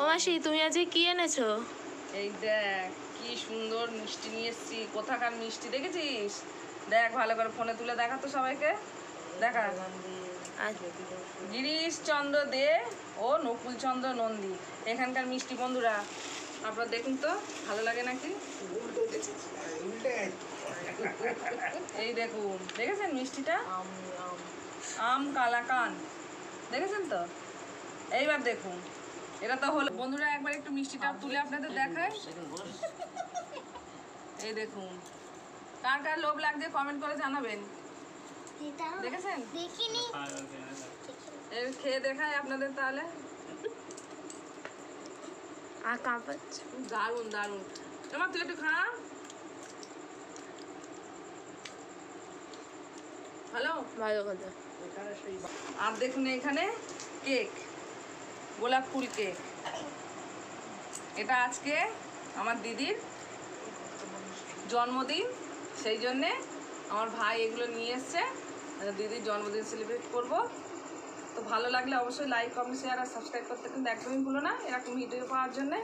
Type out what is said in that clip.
ও মাসি তুমি আজকে কি এনেছো? এই দেখ কি সুন্দর মিষ্টি নিয়ে এসছি। কোথাকার মিষ্টি দেখেছিস? দেখ ভালো করে ফোনে তুলে দেখা তো সবাইকে। দেখা। গিরিশ চন্দ্র দে ও নকুল চন্দ্র নন্দী এখানকার মিষ্টি বন্ধুরা। আপনারা দেখুন তো ভালো লাগে নাকি? এই দেখুন দেখেছেন মিষ্টিটা? আম কালাকান। দেখেছেন তো? এইবার দেখুন। এটা তো হলো বন্ধুরা একবার একটু মিষ্টিটা তুলে আপনাদের দেখায় এই দেখুন। কার কার লোভ লাগছে কমেন্ট করে জানাবেন। দেখেছেন? দেখিনি। এর খেয়ে দেখায় আপনাদের তাহলে। আর কাঁপাচ্ছে দারুণ দারুণ। তোমার তুই একটু খা। হ্যালো? ভালো কথা। আর দেখুন এখানে কেক। গোলাপ ফুল কেক এটা আজকে আমার দিদির জন্মদিন, সেই জন্যে আমার ভাই এগুলো নিয়ে এসছে। দিদির জন্মদিন সেলিব্রেট করব। তো ভালো লাগলে অবশ্যই লাইক কমেন্ট শেয়ার আর সাবস্ক্রাইব করতে কিন্তু একদমই ভুলো না। এরকম ভিডিও পাওয়ার জন্যে